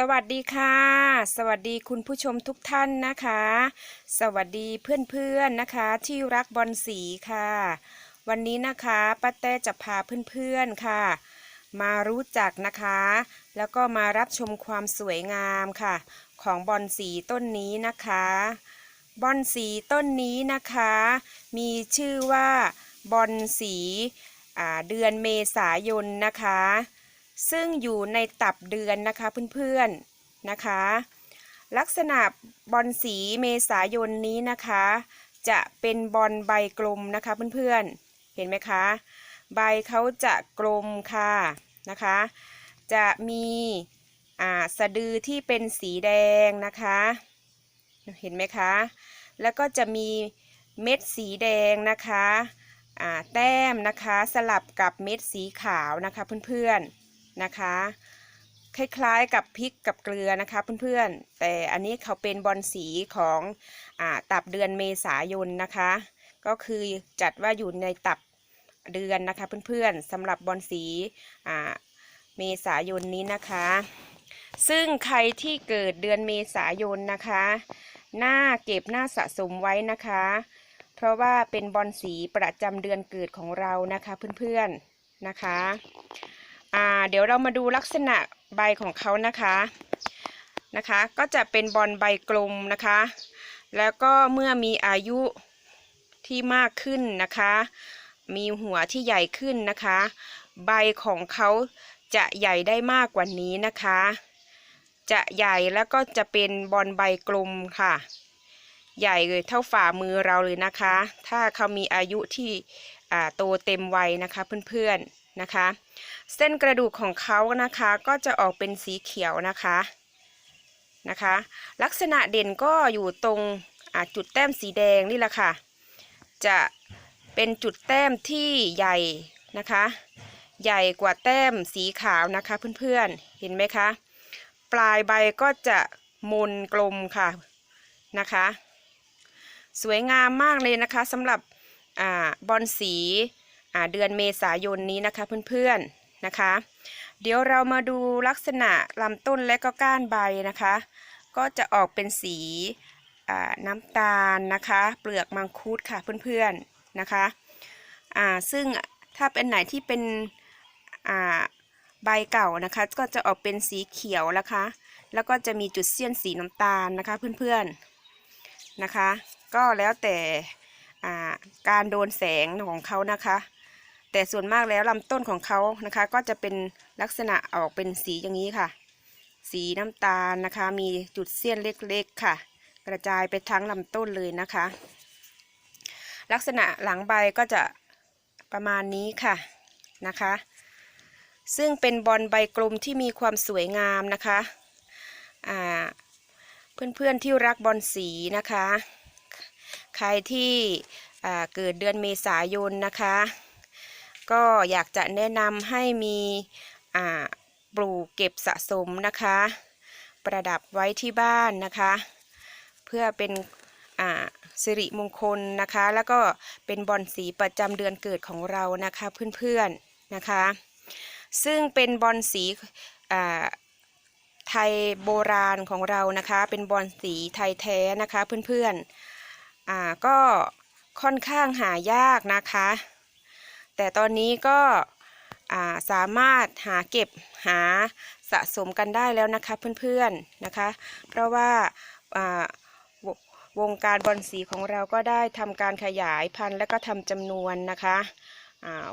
สวัสดีค่ะ สวัสดีคุณผู้ชมทุกท่านนะคะ สวัสดีเพื่อนๆนะคะ ที่รักบอลสีค่ะ วันนี้นะคะป้าแต้จะพาเพื่อนๆค่ะ มารู้จักนะคะ แล้วก็มารับชมความสวยงามค่ะ ของบอลสีต้นนี้นะคะ บอลสีต้นนี้นะคะ มีชื่อว่าบอลสีเดือนเมษายนนะคะ ซึ่งอยู่ในตับเดือนนะคะเพื่อนๆนะคะ ลักษณะบอลสีเมษายนนี้นะคะ จะเป็นบอลใบกลมนะคะเพื่อนๆ เห็นไหมคะ ใบเขาจะกลมค่ะนะคะ จะมีอ่าสะดือที่เป็นสีแดงนะคะ เห็นไหมคะ แล้วก็จะมีเม็ดสีแดงนะคะอ่าแต้มนะคะสลับกับเม็ดสีขาวนะคะเพื่อนๆ นะคะ คล้ายๆกับพริกกับเกลือนะคะเพื่อนๆ แต่อันนี้เขาเป็นบอลสีของอตับเดือนเมษายนนะคะ ก็คือจัดว่าอยู่ในตับเดือนนะคะเพื่อนๆสำหรับบอลสีเมษายนนี้นะคะ ซึ่งใครที่เกิดเดือนเมษายนนะคะหน้าเก็บหน้าสะสมไว้นะคะ เพราะว่าเป็นบอลสีประจำเดือนเกิดของเรานะคะเพื่อนๆนะคะ อ่าเดี๋ยวเรามาดูลักษณะใบของเขานะคะนะคะ ก็จะเป็นบอลใบกลมนะคะ แล้วก็เมื่อมีอายุที่มากขึ้นนะคะ มีหัวที่ใหญ่ขึ้นนะคะ ใบของเขาจะใหญ่ได้มากกว่านี้นะคะ จะใหญ่แล้วก็จะเป็นบอลใบกลมค่ะ ใหญ่เลยเท่าฝ่ามือเราเลยนะคะ ถ้าเขามีอายุที่โตเต็มวัยนะคะเพื่อนๆ นะคะ เส้นกระดูกของเขานะคะก็จะออกเป็นสีเขียวนะคะนะคะ ลักษณะเด่นก็อยู่ตรงจุดแต้มสีแดงนี่แหละค่ะ จะเป็นจุดแต้มที่ใหญ่นะคะ ใหญ่กว่าแต้มสีขาวนะคะเพื่อนๆเห็นไหมคะปลายใบก็จะมนกลมค่ะนะคะ สวยงามมากเลยนะคะสำหรับอบอลสี เดือนเมษายนนี้นะคะเพื่อนๆนะคะ เดี๋ยวเรามาดูลักษณะลำต้นและก็ก้านใบนะคะ ก็จะออกเป็นสีน้ำตาลนะคะ เปลือกมังคุดค่ะเพื่อนๆนะคะอ่าซึ่งถ้าเป็นไหนที่เป็นใบเก่านะคะ ก็จะออกเป็นสีเขียวนะคะ แล้วก็จะมีจุดเสี้ยนสีน้ำตาลนะคะเพื่อนๆนะคะ ก็แล้วแต่การโดนแสงของเขานะคะ แต่ส่วนมากแล้วลำต้นของเขานะคะ ก็จะเป็นลักษณะออกเป็นสีอย่างนี้ค่ะ สีน้ำตาลนะคะ มีจุดเสี้ยนเล็กๆค่ะ กระจายไปทั้งลำต้นเลยนะคะ ลักษณะหลังใบก็จะประมาณนี้ค่ะนะคะ ซึ่งเป็นบอลใบกลมที่มีความสวยงามนะคะอ่าเพื่อนๆที่รักบอลสีนะคะ ใครที่อ่าเกิดเดือนเมษายนนะคะ ก็อยากจะแนะนำให้มีปลูกเก็บสะสมนะคะ ประดับไว้ที่บ้านนะคะ เพื่อเป็นสิริมงคลนะคะ แล้วก็เป็นบอลสีประจำเดือนเกิดของเรานะคะเพื่อนๆนะคะ ซึ่งเป็นบอลสีไทยโบราณของเรานะคะ เป็นบอลสีไทยแท้นะคะเพื่อนๆอ่าก็ค่อนข้างหายากนะคะ แต่ตอนนี้ก็าสามารถหาเก็บหาสะสมกันได้แล้วนะคะเพื่อนๆนะคะ เพราะว่าาววงการบอลสีของเราก็ได้ทำการขยายพันธุ์และก็ทำจำนวนนะคะ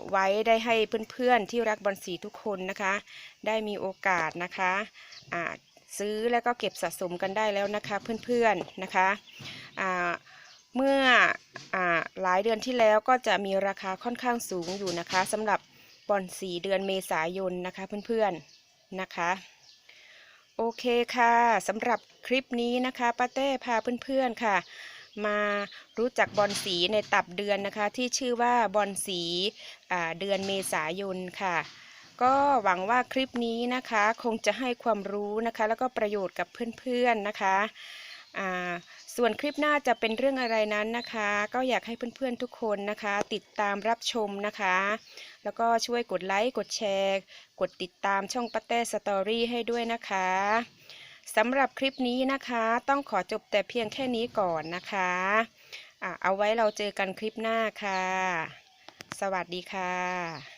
ไว้ได้ให้เพื่อนๆที่รักบอลสีทุกคนนะคะ ได้มีโอกาสนะคะซื้อแล้วก็เก็บสะสมกันได้แล้วนะคะเพื่อนๆนะคะ เมื่ออหลายเดือนที่แล้วก็จะมีราคาค่อนข้างสูงอยู่นะคะสำหรับบอลสีเดือนเมษายนนะคะเพื่อนๆนะคะ โอเคค่ะสำหรับคลิปนี้นะคะป้าเต้พาเพื่อนๆค่ะ มารู้จักบอลสีในตับเดือนนะคะ ที่ชื่อว่าบอลสีเดือนเมษายนค่ะก็หวังว่าคลิปนี้นะคะคงจะให้ความรู้นะคะ แล้วก็ประโยชน์กับเพื่อนๆนะคะอ่า ส่วนคลิปหน้าจะเป็นเรื่องอะไรนั้นนะคะ ก็อยากให้เพื่อนๆทุกคนนะคะ ติดตามรับชมนะคะ แล้วก็ช่วยกดไลค์กดแชร์ กดติดตามช่องป้าเต้สตอรี่ให้ด้วยนะคะสำหรับคลิปนี้นะคะ ต้องขอจบแต่เพียงแค่นี้ก่อนนะคะะเอาไว้เราเจอกันคลิปหน้าค่ะ สวัสดีค่ะ